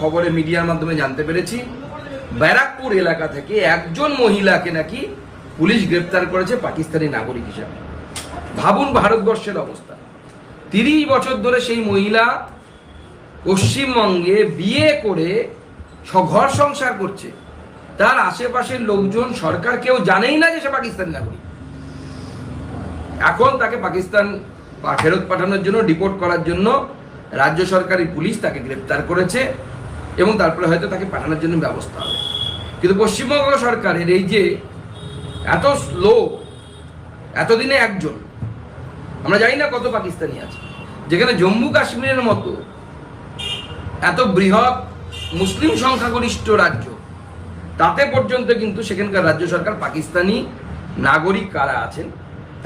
খবরে মিডিয়ার মাধ্যমে জানতে পেরেছি। ব্যারাকপুর এলাকা থেকে একজন মহিলাকে নাকি পুলিশ গ্রেপ্তার করেছে পাকিস্তানি নাগরিক হিসাবে। ভাবুন ভারতবর্ষের অবস্থা। তিরিশ বছর ধরে সেই মহিলা পশ্চিমবঙ্গে বিয়ে করে ঘর সংসার করছে। তার আশেপাশের লোকজন সরকার কেউ জানেই না যে সে পাকিস্তানি নাগরিক। এখন তাকে পাকিস্তান ফেরত পাঠানোর জন্য, ডিপোর্ট করার জন্য রাজ্য সরকারি পুলিশ তাকে গ্রেপ্তার করেছে। এবং তারপরে হয়তো তাকে পাঠানোর জন্য ব্যবস্থা হবে। কিন্তু পশ্চিমবঙ্গ সরকারের এই যে এত স্লো এতদিনে একজন, আমরা জানি না কত পাকিস্তানি আছে, যেখানে জম্মু কাশ্মীরের মতো এত বৃহৎ মুসলিম সংখ্যাগরিষ্ঠ রাজ্য, তাতে পর্যন্ত কিন্তু সেখানকার রাজ্য সরকার পাকিস্তানি নাগরিক কারা আছেন,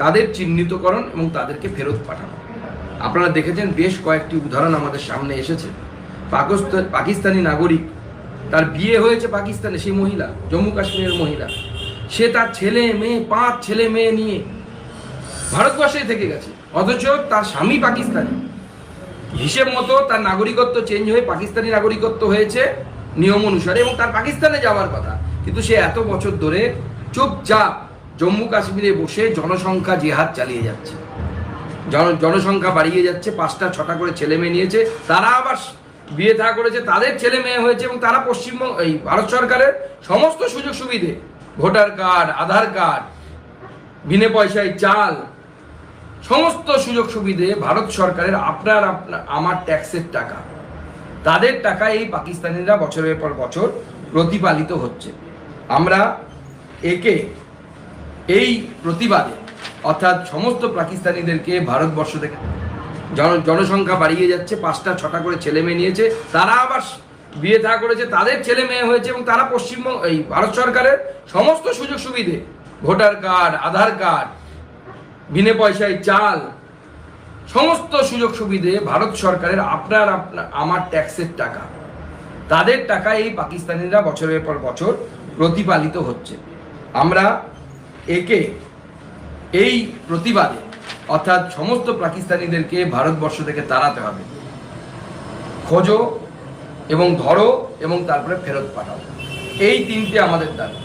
তাদের চিহ্নিতকরণ এবং তাদেরকে ফেরত পাঠানো। আপনারা দেখেছেন বেশ কয়েকটি উদাহরণ আমাদের সামনে এসেছে। পাকিস্তান পাকিস্তানি নাগরিক। তার বিয়ে হয়েছে পাকিস্তানে সেই মহিলা, জম্মু কাশ্মীরের মহিলা। সে তার ছেলে, মেয়ে, পাঁচ ছেলে মেয়ে নিয়ে ভারতবর্ষেই থেকে গেছে। অথচ তার স্বামী পাকিস্তানি। হিসেব মতো তার নাগরিকত্ব চেঞ্জ হয়ে পাকিস্তানি নাগরিকত্ব হয়েছে নিয়ম অনুসারে এবং তার পাকিস্তানে যাওয়ার কথা। কিন্তু সে এত বছর ধরে চুপচাপ জম্মু কাশ্মীরে বসে জনসংখ্যা জেহাদ চালিয়ে যাচ্ছে। জন, জনসংখ্যা বাড়িয়ে যাচ্ছে, পাঁচটা, ছটা করে ছেলে মেয়ে নিয়েছে। তারা আবার বিয়ে থা করেছে, তাদের ছেলে মেয়ে হয়েছে এবং তারা পশ্চিমবঙ্গ, এই ভারত সরকারের সমস্ত সুযোগ সুবিধে, ভোটার কার্ড, আধার কার্ড, বিনে পয়সায় চাল, সমস্ত সুযোগ সুবিধে ভারত সরকারের আপনার আপনার আমার ট্যাক্সের টাকা। তাদের টাকা এই পাকিস্তানিরা বছরের পর বছর প্রতিপালিত হচ্ছে। আমরা একে এই প্রতিবাদে, অর্থাৎ সমস্ত পাকিস্তানিদেরকে ভারতবর্ষ থেকে জন, জনসংখ্যা বাড়িয়ে যাচ্ছে, পাঁচটা, ছটা করে ছেলে মেয়ে নিয়েছে। তারা আবার বিয়ে থা করেছে, তাদের ছেলে মেয়ে হয়েছে এবং তারা পশ্চিমবঙ্গ এই ভারত সরকারের সমস্ত সুযোগ সুবিধে, ভোটার কার্ড, আধার কার্ড, বিনে পয়সায় চাল, সমস্ত সুযোগ সুবিধে ভারত সরকারের আপনার আপনার, আমার ট্যাক্সের টাকা। তাদের টাকা এই পাকিস্তানিরা বছরের পর বছর প্রতিপালিত হচ্ছে। আমরা একে এই প্রতিবাদে অর্থাৎ সমস্ত পাকিস্তানিদেরকে ভারতবর্ষ থেকে তাড়াতে হবে। খোঁজো এবং ধরো এবং তারপরে ফেরত পাঠাও। এই তিনটে আমাদের দাবি।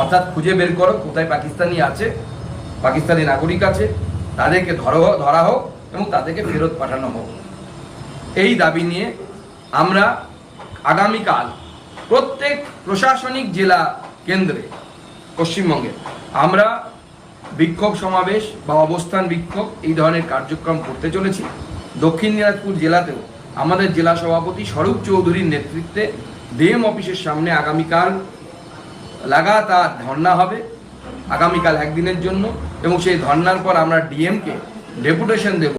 অর্থাৎ খুঁজে বের করো কোথায় পাকিস্তানি আছে, পাকিস্তানি নাগরিক আছে, তাদেরকে ধরো, ধরা হোক এবং তাদেরকে ফেরত পাঠানো হোক। এই দাবি নিয়ে আমরা আগামীকাল প্রত্যেক প্রশাসনিক জেলা কেন্দ্রে, পশ্চিমবঙ্গে, আমরা বিক্ষোভ সমাবেশ বা অবস্থান বিক্ষোভ এই ধরনের কার্যক্রম করতে চলেছি। দক্ষিণ দিনাজপুর জেলাতেও আমাদের জেলা সভাপতি স্বরূপ চৌধুরীর নেতৃত্বে ডিএম অফিসের সামনে আগামীকাল লাগাতার ধর্না হবে, আগামীকাল একদিনের জন্য এবং সেই ধর্নার পর আমরা ডিএমকে ডেপুটেশন দেব।